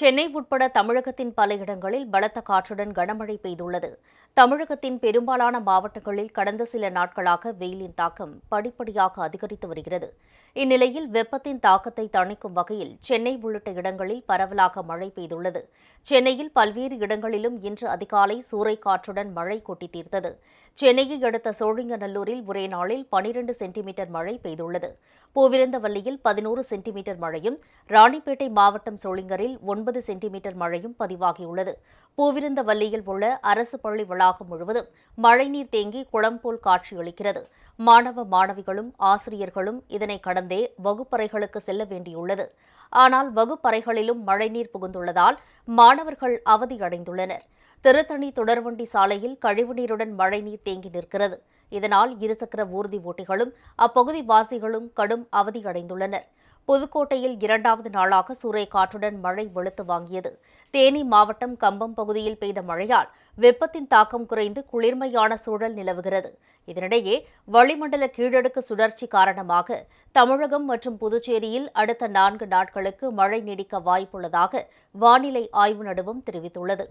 சென்னை உட்பட தமிழகத்தின் பல இடங்களில் பலத்த காற்றுடன் கனமழை பெய்துள்ளது. தமிழகத்தின் பெரும்பாலான மாவட்டங்களில் கடந்த சில நாட்களாக வெயிலின் தாக்கம் படிப்படியாக அதிகரித்து வருகிறது. இந்நிலையில் வெப்பத்தின் தாக்கத்தை தணிக்கும் வகையில் சென்னை உள்ளிட்ட இடங்களில் பரவலாக மழை பெய்துள்ளது. சென்னையில் பல்வேறு இடங்களிலும் இன்று அதிகாலை சூறைக்காற்றுடன் மழை கொட்டி தீர்த்தது. சென்னையை அடுத்த சோழிங்கநல்லூரில் ஒரே நாளில் பனிரண்டு சென்டிமீட்டர் மழை பெய்துள்ளது. பூவிருந்தவல்லியில் பதினோரு சென்டிமீட்டர் மழையும் ராணிப்பேட்டை மாவட்டம் சோளிங்கரில் ஒன்பது ஐம்பது சென்டிமீட்டர் மழையும் பதிவாகியுள்ளது. பூவிருந்தவல்லியில் உள்ள அரசு பள்ளி வளாகம் முழுவதும் மழைநீர் தேங்கி குளம் போல் காட்சியளிக்கிறது. மாணவ மாணவிகளும் ஆசிரியர்களும் இதனை கடந்தே வகுப்பறைகளுக்கு செல்ல வேண்டியுள்ளது. ஆனால் வகுப்பறைகளிலும் மழைநீர் புகுந்துள்ளதால் மாணவர்கள் அவதியடைந்துள்ளனர். திருத்தணி தொடர்வண்டி சாலையில் கழிவுநீருடன் மழைநீர் தேங்கி நிற்கிறது. இதனால் இருசக்கர ஊர்தி ஓட்டிகளும் அப்பகுதி வாசிகளும் கடும் அவதியடைந்துள்ளனர். புதுக்கோட்டையில் இரண்டாவது நாளாக சூறைக்காற்றுடன் மழை வெளுத்து வாங்கியது. தேனி மாவட்டம் கம்பம் பகுதியில் பெய்த மழையால் வெப்பத்தின் தாக்கம் குறைந்து குளிர்மையான சூழல் நிலவுகிறது. இதனிடையே வளிமண்டல கீழடுக்கு சுழற்சி காரணமாக தமிழகம் மற்றும் புதுச்சேரியில் அடுத்த நான்கு நாட்களுக்கு மழை நீடிக்க வாய்ப்புள்ளதாக வானிலை ஆய்வு நடுவம் தெரிவித்துள்ளது.